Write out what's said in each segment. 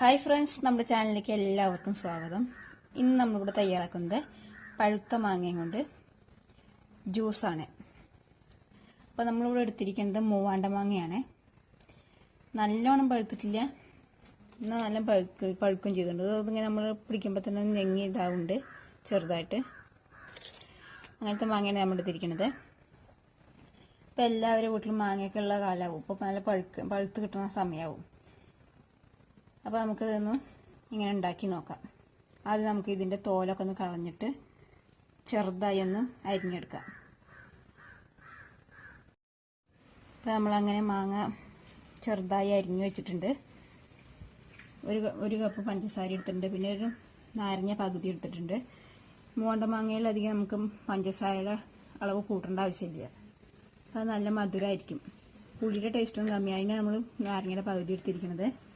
Hi friends നമ്മുടെ ചാനലിലേക്ക് എല്ലാവർക്കും സ്വാഗതം. ഇന്ന് നമ്മളിവിടെ തയ്യാറാക്കുന്നത് പഴുത്ത മാങ്ങയും കൊണ്ട് ജ്യൂസാണ് അപ്പോൾ നമ്മളിവിടെ എടുത്തിരിക്കുന്നത് മൂവാണ്ട മാങ്ങയാണ്. നല്ലോണം പഴുത്തിട്ടില്ല. എന്നാൽ നല്ല പഴുക്ക് പഴുക്കും ചെയ്തിട്ടുണ്ട്. അതിങ്ങനെ നമ്മൾ പിടിക്കുമ്പോൾ തന്നെ ഞെങ്ങി ഇതാവുന്നുണ്ട് ചെറുതായിട്ട്. അങ്ങനത്തെ മാങ്ങയാണ് നമ്മൾ എടുത്തിരിക്കുന്നത്. ഇപ്പോൾ എല്ലാവരും വീട്ടിലും മാങ്ങയൊക്കെ ഉള്ള കാലമാവും ഇപ്പോൾ നല്ല പഴുക്ക് പഴുത്ത് കിട്ടുന്ന സമയമാവും അപ്പോൾ നമുക്കിതൊന്ന് ഇങ്ങനെ ഉണ്ടാക്കി നോക്കാം. ആദ്യം നമുക്ക് ഇതിന്റെ തോലൊക്കെ ഒന്ന് കളഞ്ഞിട്ട് ചെറുതായി ഒന്ന് അരിഞ്ഞെടുക്കാം. അപ്പോൾ നമ്മളങ്ങനെ മാങ്ങ ചെറുതായി അരിഞ്ഞു വെച്ചിട്ടുണ്ട്. ഒരു ഒരു കപ്പ് പഞ്ചസാര എടുത്തിട്ടുണ്ട്. പിന്നെ ഒരു നാരങ്ങ പകുതി എടുത്തിട്ടുണ്ട്. മൂണ്ട മാങ്ങയിലധികം നമുക്ക് പഞ്ചസാരയുടെ അളവ് കൂട്ടേണ്ട ആവശ്യമില്ല. അത് നല്ല മധുരമായിരിക്കും. പുളിയുടെ ടേസ്റ്റും കമ്മിയായി. നമ്മൾ നാരങ്ങയുടെ പകുതി എടുത്തിരിക്കുന്നത്.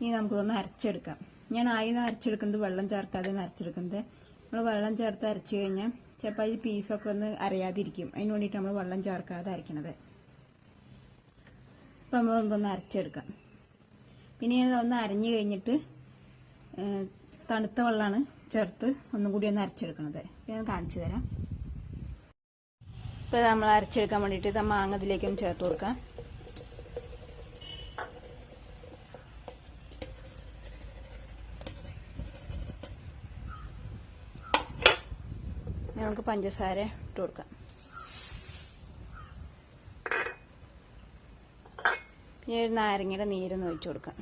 ഇനി നമുക്കൊന്ന് അരച്ചെടുക്കാം. ഞാൻ ആയി അരച്ചെടുക്കുന്നത് വെള്ളം ചേർക്കാതെ അരച്ചെടുക്കുന്നത്. നമ്മൾ വെള്ളം ചേർത്ത് അരച്ചു കഴിഞ്ഞാൽ ചിലപ്പോൾ അതിൽ പീസൊക്കെ ഒന്ന് അരയാതിരിക്കും. അതിന് വേണ്ടിയിട്ട് നമ്മൾ വെള്ളം ചേർക്കാതെ അരയ്ക്കണത്. അപ്പം നമ്മൾ നമുക്കൊന്ന് അരച്ചെടുക്കാം. പിന്നെ ഒന്ന് അരഞ്ഞു കഴിഞ്ഞിട്ട് തണുത്ത വെള്ളമാണ് ചേർത്ത് ഒന്നും കൂടി ഒന്ന് അരച്ചെടുക്കണത്. ഞാൻ കാണിച്ചു തരാം. ഇപ്പോൾ നമ്മൾ അരച്ചെടുക്കാൻ വേണ്ടിയിട്ട് മാങ്ങ ഇതിലേക്കൊന്ന് ചേർത്ത് കൊടുക്കാം. ഇനി നമുക്ക് പഞ്ചസാര ഇട്ട് കൊടുക്കാം. പിന്നെ ഒരു നാരങ്ങയുടെ നീരൊന്ന് ഒഴിച്ചു കൊടുക്കാം.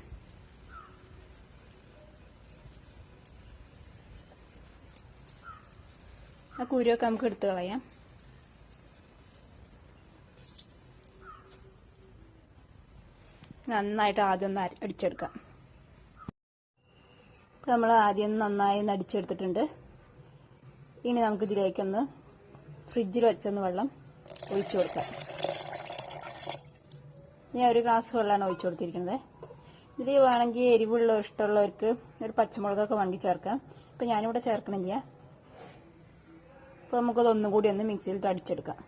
ആ കുരുവൊക്കെ നമുക്ക് എടുത്തു കളയാം. നന്നായിട്ട് ആദ്യം ഒന്ന് അടിച്ചെടുക്കാം. നമ്മൾ ആദ്യം നന്നായി ഒന്ന് അടിച്ചെടുത്തിട്ടുണ്ട്. ഇനി നമുക്ക് ഇതിലേക്കൊന്ന് ഫ്രിഡ്ജിൽ വെച്ചൊന്ന് വെള്ളം ഒഴിച്ചു കൊടുക്കാം. ഞാൻ ഒരു ഗ്ലാസ് വെള്ളമാണ് ഒഴിച്ചു കൊടുത്തിരിക്കുന്നത്. ഇതിൽ വേണമെങ്കിൽ എരിവുള്ള ഇഷ്ടമുള്ളവർക്ക് ഒരു പച്ചമുളകൊക്കെ വണ്ടി ചേർക്കാം. ഇപ്പം ഞാനിവിടെ ചേർക്കണില്ല. അപ്പോൾ നമുക്കത് ഒന്നും കൂടി ഒന്ന് മിക്സിയിലിട്ട് അടിച്ചെടുക്കാം.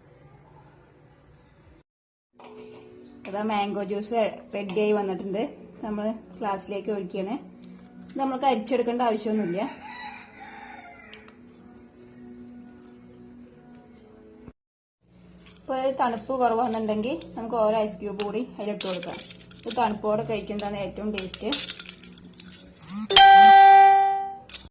അതാ മാംഗോ ജ്യൂസ് റെഡിയായി വന്നിട്ടുണ്ട്. നമ്മൾ ഗ്ലാസ്സിലേക്ക് ഒഴിക്കുകയാണ്. നമുക്ക് അരിച്ചെടുക്കേണ്ട ആവശ്യമൊന്നുമില്ല. ഇപ്പോൾ തണുപ്പ് കുറവാണെന്നുണ്ടെങ്കിൽ നമുക്ക് ഓരോ ഐസ് ക്യൂബ് കൂടി അതിലിട്ട് കൊടുക്കാം. ഇത് തണുപ്പോടെ കഴിക്കുന്നതാണ് ഏറ്റവും ടേസ്റ്റ്